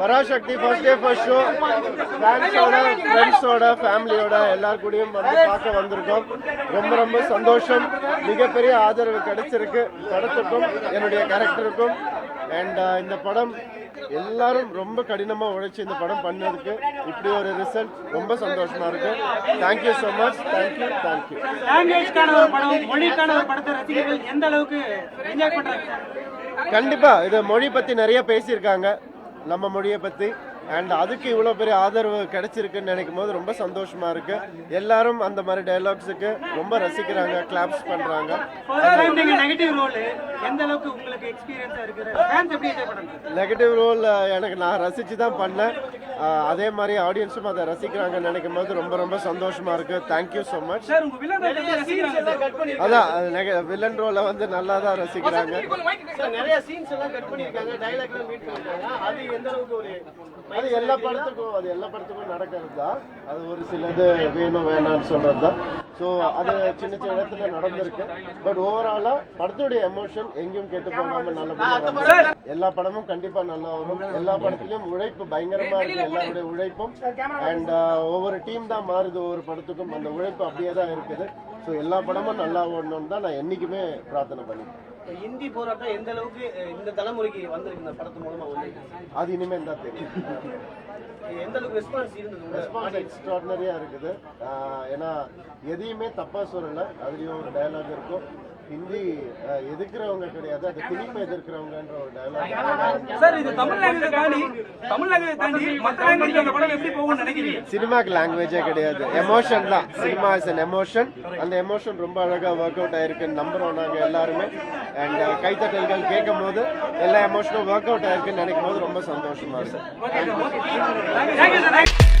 Parasakthi first day first show ஃபேன்ஸோட ஃப்ரெண்ட்ஸோட ஃபேமிலியோட எல்லார் கூடயும் வந்து பார்க்க வந்திருக்கோம். ரொம்ப ரொம்ப சந்தோஷம். மிகப்பெரிய ஆதரவு கிடைச்சிருக்கு. படத்துக்கும் என்னுடைய கேரக்டருக்கும் அண்ட் இந்த படம் எல்லாரும் ரொம்ப கடினமா உழைச்சு இந்த படம் பண்ணதுக்கு இப்படி ஒரு ரிசல்ட் ரொம்ப சந்தோஷமா இருக்கு. Thank you so much thank you thank you லாங்குவேஜ்க்கான ஒரு படம் மொழிக்கான ஒரு படத்தை ரசிகர்கள் எந்த அளவுக்கு என்ஜாய் பண்றாங்க? கண்டிப்பா இது மொழி பத்தி நிறைய பேசியிருக்காங்க. நம்ம மொழியை பத்தி. அண்ட் அதுக்கு இவ்வளோ பெரிய ஆதரவு கிடைச்சிருக்குன்னு நினைக்கும் போது ரொம்ப சந்தோஷமா இருக்கு. எல்லாரும் அந்த மாதிரி டைலாக்ஸுக்கு ரொம்ப ரசிக்கிறாங்க கிளாப்ஸ் நீங்க நெகட்டிவ் ரோல் எனக்கு நான் ரசிச்சு தான் பண்ணேன். அதே மாதிரி ஆடியன்ஸும் அதை ரசிக்கிறாங்கன்னு நினைக்கும் போது ரொம்ப ரொம்ப சந்தோஷமா இருக்கு. Thank you so much sir உங்க வில்லன் எப்படி ரசிக்கிறாங்க. அதான் வில்லன் ரோலை வந்து நல்லா தான் ரசிக்கிறாங்க. நிறைய சீன்ஸ் எல்லாம் கட் பண்ணிருக்காங்க. டைலாக்லாம் மீட் பண்ணிருக்காங்க. அது எந்த அளவுக்கு ஒரு அது எல்லா படத்துக்கும் அது எல்லா படத்துக்கும் நடக்கிறது தான். அது ஒரு சிலது வேணும் வேணாம்னு சொல்றது தான். ஸோ அது சின்ன சின்ன இடத்துல நடந்திருக்கு. பட் ஓவராலா படத்துடைய எமோஷன் எங்கேயும் கெட்டு போகாம நல்லபடியா எல்லா படமும் கண்டிப்பா நல்லா வரும். எல்லா படத்துலயும் உழைப்பு பயங்கரமா இருக்கு எல்லாருடைய உழைப்பும். அண்ட் ஒவ்வொரு டீம் தான் மாறுது ஒவ்வொரு படத்துக்கும். அந்த உழைப்பு அப்படியே தான் இருக்குது. ஸோ எல்லா படமும் நல்லா ஓடணும்னு தான் நான் என்னைக்குமே பிரார்த்தனை பண்ணிப்பேன் இந்தி போராட்டம் எந்த அளவுக்கு இந்த தலைமுறைக்கு வந்திருக்கு இந்த படத்து மூலமா வந்திருக்கு அது இனிமேல் தான் தெரியும். எந்த அளவுக்கு ரெஸ்பான்ஸ் இருந்தது ரெஸ்பான்ஸ் எக்ஸ்ட்ராடனரியா இருக்குது. ஏன்னா எதையுமே தப்பா சொல்லல. அதுலயும் ஒரு டயலாக் இருக்கும். ஹிந்தி எதிர்க்கிறவங்க கிடையாது. அது பிலிப்பை எதிர்க்கிறவங்கன்ற ஒரு டயலாக் சார் இது தமிழ் லாங்குவேஜ் தாண்டி தமிழ் லாங்குவேஜ் தாண்டி மற்ற லாங்குவேஜ் அந்த படம் எப்படி போகும்னு நினைக்கிறீங்க? சினிமாக்கு லாங்குவேஜே கிடையாது. எமோஷன் தான். சினிமா இஸ் அன் எமோஷன் அந்த எமோஷன் ரொம்ப அழகா ஒர்க் அவுட் ஆயிருக்குன்னு நம்புறோம் நாங்க எல்லாருமே. அண்ட் uh, கைத்தட்டல்கள் கேட்கும் போது எல்லா எமோஷனும் ஒர்க் அவுட் ஆயிருக்குன்னு நினைக்கும் போது ரொம்ப சந்தோஷமா இருக்கு. சார்